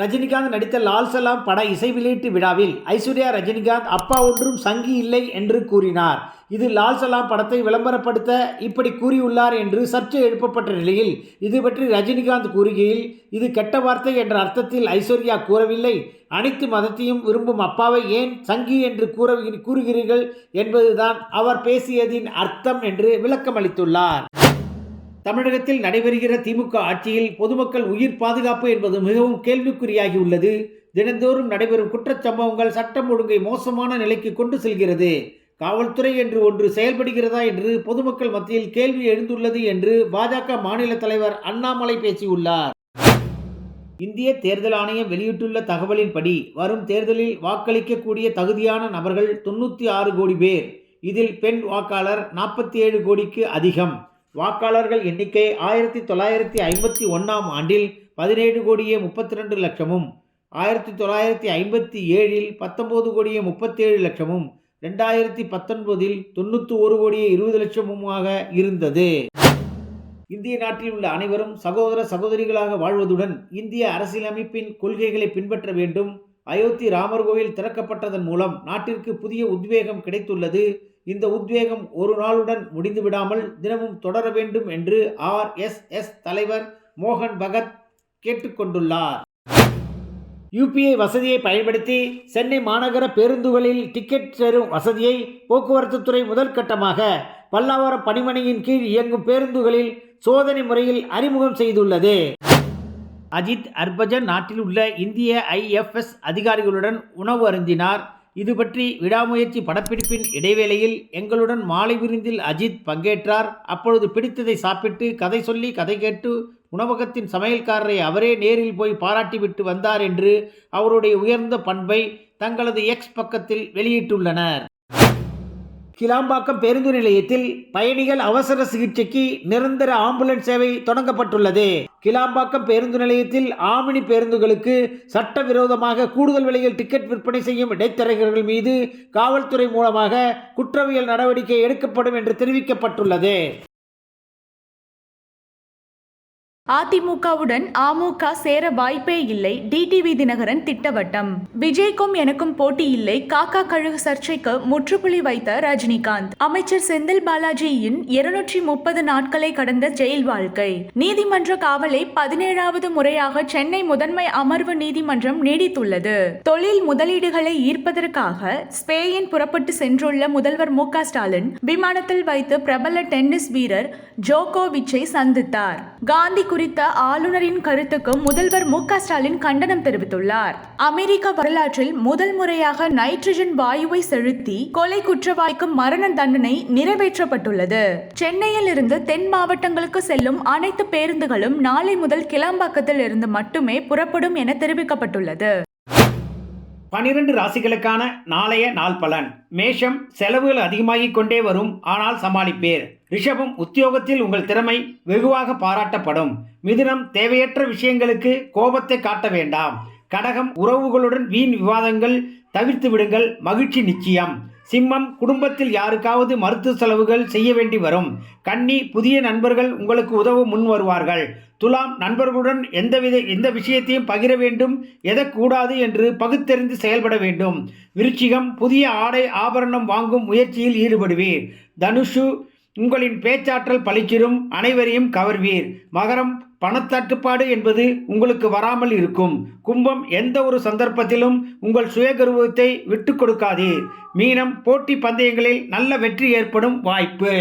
ரஜினிகாந்த் நடித்த லால் சலாம் பட இசை வெளியீட்டு விழாவில் ஐஸ்வர்யா ரஜினிகாந்த் அப்பா ஒன்றும் சங்கி இல்லை என்று கூறினார். இது லால் சலாம் படத்தை விளம்பரப்படுத்த இப்படி கூறியுள்ளார் என்று சர்ச்சை எழுப்பப்பட்ட நிலையில் இது பற்றி ரஜினிகாந்த் கூறுகையில் இது கெட்ட வார்த்தை என்ற அர்த்தத்தில் ஐஸ்வர்யா கூறவில்லை. அனைத்து மதத்தையும் விரும்பும் அப்பாவை ஏன் சங்கி என்று கூற கூறுகிறீர்கள் என்பதுதான் அவர் பேசியதின் அர்த்தம் என்று விளக்கமளித்துள்ளார். தமிழகத்தில் நடைபெறுகிற திமுக ஆட்சியில் பொதுமக்கள் உயிர் பாதுகாப்பு என்பது மிகவும் கேள்விக்குறியாகியுள்ளது. தினந்தோறும் நடைபெறும் குற்றச்சம்பவங்கள் சட்டம் ஒழுங்கை மோசமான நிலைக்கு கொண்டு செல்கிறது. காவல்துறை என்று ஒன்று செயல்படுகிறதா என்று பொதுமக்கள் மத்தியில் கேள்வி எழுந்துள்ளது என்று பாஜக மாநில தலைவர் அண்ணாமலை பேசியுள்ளார். இந்திய தேர்தல் ஆணையம் வெளியிட்டுள்ள தகவலின்படி வரும் தேர்தலில் வாக்களிக்கக்கூடிய தகுதியான நபர்கள் தொண்ணூற்றி ஆறு கோடி பேர். இதில் பெண் வாக்காளர் நாற்பத்தி ஏழு கோடிக்கு அதிகம். வாக்காளர்கள் எண்ணிக்கை ஆயிரத்தி தொள்ளாயிரத்தி ஐம்பத்தி ஒன்றாம் ஆண்டில் பதினேழு கோடியே முப்பத்தி ரெண்டு லட்சமும் ஆயிரத்தி தொள்ளாயிரத்தி ஐம்பத்தி ஏழில் பத்தொம்போது கோடியே முப்பத்தேழு லட்சமும் ரெண்டாயிரத்தி பத்தொன்பதில் தொண்ணூற்றி ஒரு கோடியே இருபது லட்சமுமாக இருந்தது. இந்திய நாட்டில் உள்ள அனைவரும் சகோதர சகோதரிகளாக வாழ்வதுடன் இந்திய அரசியலமைப்பின் கொள்கைகளை பின்பற்ற வேண்டும். அயோத்தி ராமர் கோவில் திறக்கப்பட்டதன் மூலம் நாட்டிற்கு புதிய உத்வேகம் கிடைத்துள்ளது. இந்த உத்வேகம் ஒரு நாளுடன் முடிந்து விடாமல் தினமும் தொடர வேண்டும் என்று ஆர்எஸ்எஸ் தலைவர் மோகன் பகத் கேட்டுக்கொண்டுள்ளார். யூபிஐ வசதியை பயன்படுத்தி சென்னை மாநகர பேருந்துகளில் டிக்கெட் சேரும் வசதியை போக்குவரத்துத்துறை முதல் கட்டமாக பல்லாவரம் பணிமனையின் கீழ் இயங்கும் பேருந்துகளில் சோதனை முறையில் அறிமுகம் செய்துள்ளது. அஜித் அர்பஜன் நாட்டில் உள்ள இந்திய ஐஎஃப்எஸ் அதிகாரிகளுடன் உணவு அருந்தினார். இது பற்றி விடாமுயற்சி படப்பிடிப்பின் இடைவேளையில் எங்களுடன் மாலை விருந்தில் அஜித் பங்கேற்றார். அப்பொழுது பிடித்ததை சாப்பிட்டு கதை சொல்லி கதை கேட்டு உணவகத்தின் சமையல்காரரை அவரே நேரில் போய் பாராட்டிவிட்டு வந்தார் என்று அவருடைய உயர்ந்த பண்பை தங்களது எக்ஸ் பக்கத்தில் வெளியிட்டுள்ளனர். கிளாம்பாக்கம் பேருந்து நிலையத்தில் பயணிகள் அவசர சிகிச்சைக்கு நிரந்தர ஆம்புலன்ஸ் சேவை தொடங்கப்பட்டுள்ளது. கிளாம்பாக்கம் பேருந்து நிலையத்தில் ஆமினி பேருந்துகளுக்கு சட்டவிரோதமாக கூடுதல் விலையில் டிக்கெட் விற்பனை செய்யும் இடைத்தரகர்கள் மீது காவல்துறை மூலமாக குற்றவியல் நடவடிக்கை எடுக்கப்படும் என்று தெரிவிக்கப்பட்டுள்ளது. அதிமுகவுடன் அமுக சேர வாய்ப்பே இல்லை. டிடிவி தினகரன் திட்டவட்டம். விஜய்க்கும் எனக்கும் போட்டி இல்லை. காக்கா கழுகு சர்ச்சைக்கு முற்றுப்புள்ளி வைத்த ரஜினிகாந்த். அமைச்சர் செந்தில் பாலாஜியின் இருநூற்றி முப்பது நாட்களை கடந்த ஜெயில் வாழ்க்கை. நீதிமன்ற காவலை பதினேழாவது முறையாக சென்னை முதன்மை அமர்வு நீதிமன்றம் நீடித்துள்ளது. தொழில் முதலீடுகளை ஈர்ப்பதற்காக ஸ்பெயின் புறப்பட்டு சென்றுள்ள முதல்வர் மு ஸ்டாலின் விமானத்தில் வைத்து பிரபல டென்னிஸ் வீரர் ஜோகோவிச்சை சந்தித்தார். காந்தி குறித்த ஆளுநரின் கருத்துக்கு முதல்வர் மு ஸ்டாலின் கண்டனம் தெரிவித்துள்ளார். அமெரிக்க வரலாற்றில் முதல் முறையாக நைட்ரஜன் வாயுவை செலுத்தி கொலை குற்றவாளிக்கு மரண தண்டனை நிறைவேற்றப்பட்டுள்ளது. சென்னையில் இருந்து தென் மாவட்டங்களுக்கு செல்லும் அனைத்து பேருந்துகளும் நாளை முதல் கிளாம்பாக்கத்தில் இருந்து மட்டுமே புறப்படும் என தெரிவிக்கப்பட்டுள்ளது. பனிரெண்டு ராசிகளுக்கான நாளைய நாள் பலன். மேஷம் செலவுகள் அதிகமாகிக் கொண்டே வரும். ஆனால் சமாளிப்பேர். ரிஷபம் உத்தியோகத்தில் உங்கள் திறமை வெகுவாக பாராட்டப்படும். மிதுனம் தேவையற்ற விஷயங்களுக்கு கோபத்தை காட்ட வேண்டாம். கடகம் உறவுகளுடன் வீண் விவாதங்கள் தவிர்த்து விடுங்கள். மகிழ்ச்சி நிச்சயம். சிம்மம் குடும்பத்தில் யாருக்காவது மருத்துவ செலவுகள் செய்ய வேண்டி வரும். கன்னி புதிய நண்பர்கள் உங்களுக்கு உதவ முன் வருவார்கள். துலாம் நண்பர்களுடன் எந்தவித எந்த விஷயத்தையும் பகிர வேண்டும். எதக்கூடாது என்று பகுத்தறிந்து செயல்பட வேண்டும். விருச்சிகம் புதிய ஆடை ஆபரணம் வாங்கும் முயற்சியில் ஈடுபடுவீர். தனுஷு உங்களின் பேச்சாற்றல் பளிச்சிடும் அனைவரையும் கவர்வீர். மகரம் பணத்தட்டுப்பாடு என்பது உங்களுக்கு வராமல் இருக்கும். கும்பம் எந்த ஒரு சந்தர்ப்பத்திலும் உங்கள் சுயகர்வத்தை விட்டு கொடுக்காதீர். மீனம் போட்டி பந்தயங்களில் நல்ல வெற்றி ஏற்படும் வாய்ப்பு.